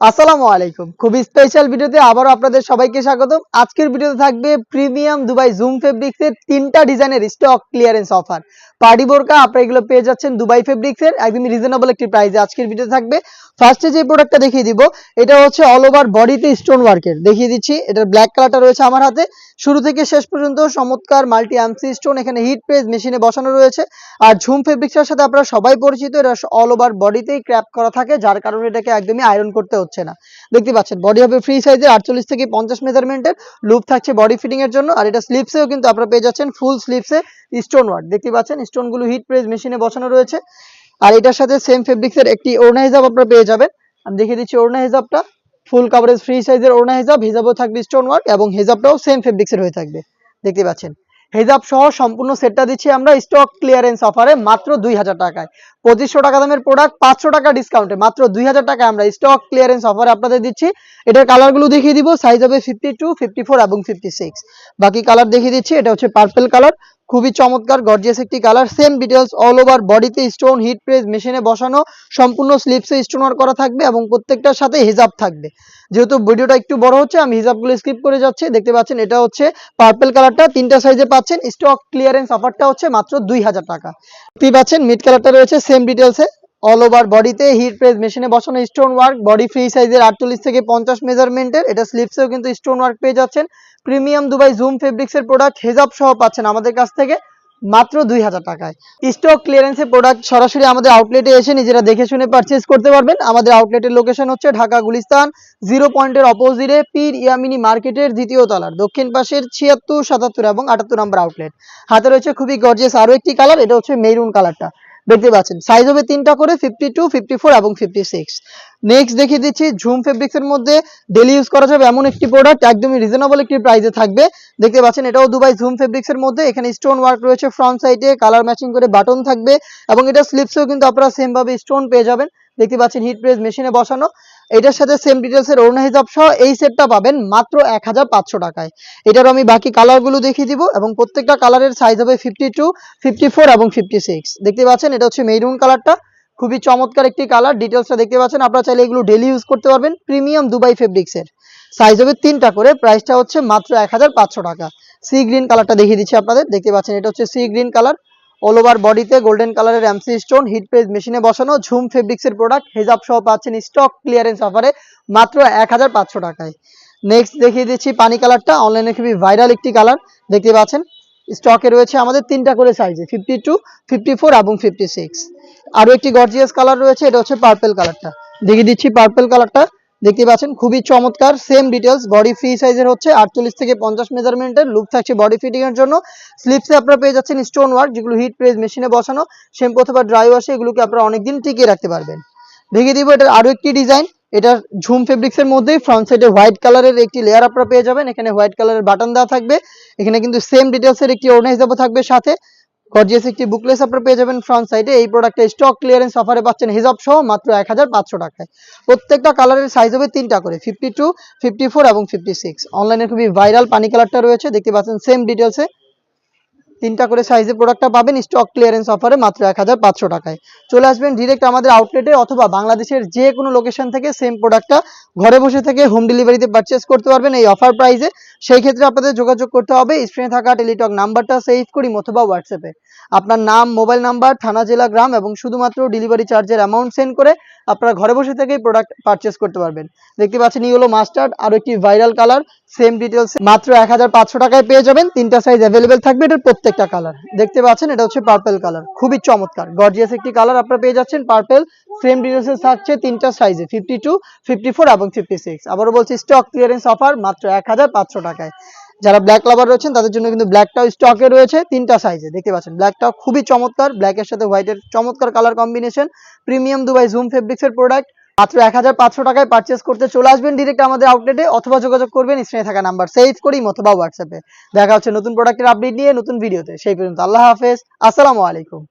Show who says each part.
Speaker 1: আসসালামু আলাইকুম। খুবই স্পেশাল ভিডিওতে আবারও আপনাদের সবাইকে স্বাগতম। আজকের ভিডিওতে থাকবে প্রিমিয়াম দুবাই জুম ফেব্রিক্স এর তিনটা ডিজাইনের স্টক ক্লিয়ারেন্স অফার পার্টি বোরকা, আপনারা এগুলো পেয়ে যাচ্ছেন দুবাই ফেব্রিক্স এর, একদমই রিজনেবল একটি প্রাইসে আজকের ভিডিওতে থাকবে। ফার্স্টে যে প্রোডাক্টটা দেখিয়ে দিব, এটা হচ্ছে অল ওভার বডিতে স্টোন ওয়ার্কের দেখিয়ে দিচ্ছি, এটার ব্ল্যাক কালারটা রয়েছে আমার হাতে। শুরু থেকে শেষ পর্যন্ত চমৎকার মাল্টি অ্যামসি স্টোন এখানে হিট প্রেস মেশিনে বসানো রয়েছে। আর ঝুম ফেব্রিক্সের সাথে আপনারা সবাই পরিচিত, এটা অল ওভার বডিতেই ক্র্যাপ করা থাকে, যার কারণে এটাকে একদমই আয়রন করতে হচ্ছে না। দেখতে পাচ্ছেন বডি হবে ফ্রি সাইজের আটচল্লিশ থেকে পঞ্চাশ মেজারমেন্টের লুপ থাকছে বডি ফিটিং এর জন্য, আর এটা স্লিপসেও কিন্তু আপনারা পেয়ে যাচ্ছেন ফুল স্লিপসে স্টোন ওয়ার্ক দেখতে পাচ্ছেন স্টোনগুলো হিট প্রেস মেশিনে বসানো রয়েছে। আর এটার সাথে সেম ফেব্রিক্সের একটি ওড়না হিসাব আপনারা পেয়ে যাবেন। আমি দেখিয়ে দিচ্ছি ওড়না হিসাবটা ফুল কাভারেজ ফ্রি সাইজের ওড়না হিসাব হিসাবও থাকবে স্টোন ওয়ার্ক এবং হিসাবটাও সেম ফেব্রিক্সের হয়ে থাকবে। দেখতে পাচ্ছেন, হেজাব সহ সম্পূর্ণ সেটটা দিচ্ছি আমরা স্টক ক্লিয়ারেন্স অফারে মাত্র দুই হাজার টাকায়। পঁচিশশো টাকা দামের প্রোডাক্ট পাঁচশো টাকা ডিসকাউন্টে মাত্র দুই হাজার টাকায় আমরা স্টক ক্লিয়ারেন্স অফারে আপনাদের দিচ্ছি। এটার কালারগুলো দেখিয়ে দিব সাইজ হবে ফিফটি টু ফিফটি ফোর এবং ফিফটি সিক্স বাকি কালার দেখিয়ে দিচ্ছি, এটা হচ্ছে পার্পেল কালার খুবই চমৎকার গর্জিয়াস একটি colour same details all over বডিতে স্টোন হিট প্রেস মেশিনে বসানো। সম্পূর্ণ স্লিপসে স্টোন ওয়ার্ক করা থাকবে এবং প্রত্যেকটার সাথে হিজাব থাকবে। যেহেতু ভিডিওটা একটু বড় হচ্ছে, আমি হিজাবগুলো স্কিপ করে যাচ্ছি। দেখতে পাচ্ছেন, এটা হচ্ছে পার্পেল কালারটা তিনটা সাইজে পাচ্ছেন। স্টক ক্লিয়ারেন্স অফারটা হচ্ছে মাত্র দুই হাজার টাকা। পাচ্ছেন মিড কালারটা রয়েছে সেম ডিটেলসে অল ওভার বডিতে হিট প্রেস মেশিনে বসানো স্টোন ওয়ার্ক বডি ফ্রি সাইজের আটচল্লিশ থেকে পঞ্চাশ মেজারমেন্টের এটা স্লিপসেও কিন্তু স্টোন ওয়ার্ক পেয়ে যাচ্ছেন। প্রিমিয়াম দুবাই জুম ফেব্রিক্স এর প্রোডাক্ট হেজাব সহ পাচ্ছেন আমাদের কাছ থেকে মাত্র দুই হাজার টাকায়। স্টক ক্লিয়ারেন্সের প্রোডাক্ট সরাসরি আমাদের আউটলেটে এসে নিজেরা দেখে শুনে পারচেজ করতে পারবেন। আমাদের আউটলেটের লোকেশন হচ্ছে ঢাকা গুলিস্তান জিরো পয়েন্টের অপোজিটে পীর ইয়ামিনি মার্কেটের দ্বিতীয় তলার, দক্ষিণ পাশের ছিয়াত্তর, সাতাত্তর এবং আটাত্তর নম্বর আউটলেট হাতে রয়েছে খুবই গর্জিয়াস আরও একটি কালার এটা হচ্ছে মেরুন কালারটা দেখতে পাচ্ছেন। সাইজ হবে তিনটা করে ফিফটি টু ফিফটি ফোর এবং ফিফটি সিক্স নেক্সট দেখিয়ে দিচ্ছি ঝুম ফেব্রিক্সের মধ্যে ডেলি ইউজ করা যাবে এমন একটি প্রোডাক্ট একদমই রিজনেবল একটি প্রাইসে থাকবে। দেখতে পাচ্ছেন, এটাও দুবাই ঝুম ফেব্রিক্সের মধ্যে। এখানে স্টোন ওয়ার্ক রয়েছে ফ্রন্ট সাইডে কালার ম্যাচিং করে বাটন থাকবে এবং এটা স্লিপসেও কিন্তু আপনারা সেম ভাবে স্টোন পেয়ে যাবেন। দেখতে পাচ্ছেন হিট প্রেস মেশিনে বসানো। এটার সাথে সেম ডিটেলস এর ওড়না হিসাব সহ এই সেটটা পাবেন মাত্র এক হাজার পাঁচশো টাকায়। এটার আমি বাকি কালারগুলো দেখিয়ে দিব এবং প্রত্যেকটা কালারের সাইজ হবে ফিফটি টু ফিফটি এবং ফিফটি দেখতে পাচ্ছেন এটা হচ্ছে মেরুন কালারটা খুবই চমৎকার একটি কালার ডিটেলসটা দেখতে পাচ্ছেন। আপনারা চাইলে এগুলো ডেলি ইউজ করতে পারবেন। প্রিমিয়াম দুবাই ফেব্রিক্স এর। সাইজ হবে তিনটা করে। প্রাইসটা হচ্ছে মাত্র এক হাজার পাঁচশো টাকা। সি গ্রিন কালারটা দেখিয়ে দিচ্ছি আপনাদের। দেখতে পাচ্ছেন এটা হচ্ছে sea green colour all over বডিতে গোল্ডেন কালারের এমসি স্টোন হিট পেজ মেশিনে বসানো, ঝুম ফেব্রিক্স এর প্রোডাক্ট হেজাব সহ পাচ্ছেন স্টক ক্লিয়ারেন্স অফারে মাত্র এক হাজার পাঁচশো টাকায়। নেক্সট দেখিয়ে দিচ্ছি পানি কালারটা অনলাইনে খুবই ভাইরাল একটি কালার দেখতে পাচ্ছেন? স্টকে রয়েছে আমাদের তিনটা করে সাইজে ফিফটি টু ফিফটি ফোর এবং ফিফটি সিক্স আরও একটি গর্জিয়াস কালার রয়েছে, এটা হচ্ছে পার্পেল কালারটা দেখিয়ে দিচ্ছি পার্পেল কালারটা দেখতে পাচ্ছেন, খুবই চমৎকার। সেম ডিটেলস বডি ফ্রি সাইজের হচ্ছে আটচল্লিশ থেকে পঞ্চাশ মেজারমেন্টের লুক থাকছে বডি ফিটিং এর জন্য। স্লিপসে আপনারা পেয়ে যাচ্ছেন স্টোন ওয়ার্ক যেগুলো হিট প্রেস মেশিনে বসানো শ্যাম্পু অথবা ড্রাই ওয়াশে এগুলোকে আপনারা অনেকদিন টিকিয়ে রাখতে পারবেন। দেখিয়ে দিব, এটার আরও একটি ডিজাইন এটার ঝুম ফেব্রিক্স এর মধ্যেই ফ্রন্ট সাইডে হোয়াইট কালারের একটি লেয়ার আপনারা পেয়ে যাবেন। এখানে হোয়াইট কালারের বাটন দেওয়া থাকবে। এখানে কিন্তু সেম ডিটেলস এর একটি হিসাবে থাকবে সাথে। গর্জিয়াস একটি বুকলেস আপনারা পেয়ে যাবেন ফ্রন্ট সাইডে এই প্রোডাক্টে স্টক ক্লিয়ারেন্স অফারে পাচ্ছেন হিজাব সহ মাত্র এক হাজার পাঁচশো টাকায়। প্রত্যেকটা কালারের সাইজ হবে তিনটা করে ফিফটি টু ফিফটি ফোর এবং ফিফটি সিক্স অনলাইনে খুবই ভাইরাল পানি কালারটা রয়েছে, দেখতে পাচ্ছেন সেম ডিটেলসে তিনটা করে সাইজের প্রোডাক্টটা পাবেন স্টক ক্লিয়ারেন্স অফারে মাত্র এক হাজার পাঁচশো টাকায়। চলে আসবেন ডিরেক্ট আমাদের আউটলেটে অথবা বাংলাদেশের যে কোনো লোকেশন থেকে সেম প্রোডাক্টটা ঘরে বসে থেকে হোম ডেলিভারিতে পারচেস করতে পারবেন এই অফার প্রাইসে সেই ক্ষেত্রে আপনাদের যোগাযোগ করতে হবে স্ক্রিনে থাকা টেলিটক নাম্বারটা সেভ করি অথবা হোয়াটসঅ্যাপে আপনার নাম মোবাইল নাম্বার থানা, জেলা, গ্রাম এবং শুধুমাত্র ডেলিভারি চার্জের অ্যামাউন্ট সেন্ড করে আপনারা ঘরে বসে থেকেই প্রোডাক্ট পারচেস করতে পারবেন। দেখতে পাচ্ছেন ইয়েলো মাস্টার্ড আরও একটি ভাইরাল কালার সেম ডিটেলস মাত্র এক হাজার পাঁচশো টাকায় পেয়ে যাবেন। তিনটা সাইজ অ্যাভেলেবেল থাকবে, এটার প্রত্যেকটা কালার দেখতে পাচ্ছেন, এটা হচ্ছে পার্পেল কালার খুবই চমৎকার। গর্জিয়াস একটি কালার আপনারা পেয়ে যাচ্ছেন পার্পেল সেম ডিটেলসে থাকছে তিনটা সাইজে ফিফটি টু এবং ফিফটি সিক্স আবারও বলছি স্টক ক্লিয়ারেন্স অফার মাত্র এক হাজার পাঁচশো টাকায়। যারা ব্ল্যাক লাভার রয়েছেন, তাদের জন্য কিন্তু ব্ল্যাকটাও স্টকে রয়েছে তিনটা সাইজে দেখতে পাচ্ছেন ব্ল্যাকটাও খুবই চমৎকার ব্ল্যাকের সাথে হোয়াইটের চমৎকার colour combination premium Dubai zoom fabrics এর প্রোডাক্ট মাত্র এক হাজার পাঁচশো টাকায় পারচেস করতে চলে আসবেন ডিরেক্ট আমাদের আউটলেটে অথবা যোগাযোগ করবেন স্ক্রিনে থাকা নাম্বার সেভ করি অথবা হোয়াটসঅ্যাপে দেখা হচ্ছে নতুন প্রোডাক্টের আপডেট নিয়ে নতুন ভিডিওতে সেই পর্যন্ত আল্লাহ হাফেজ। আসসালামু আলাইকুম।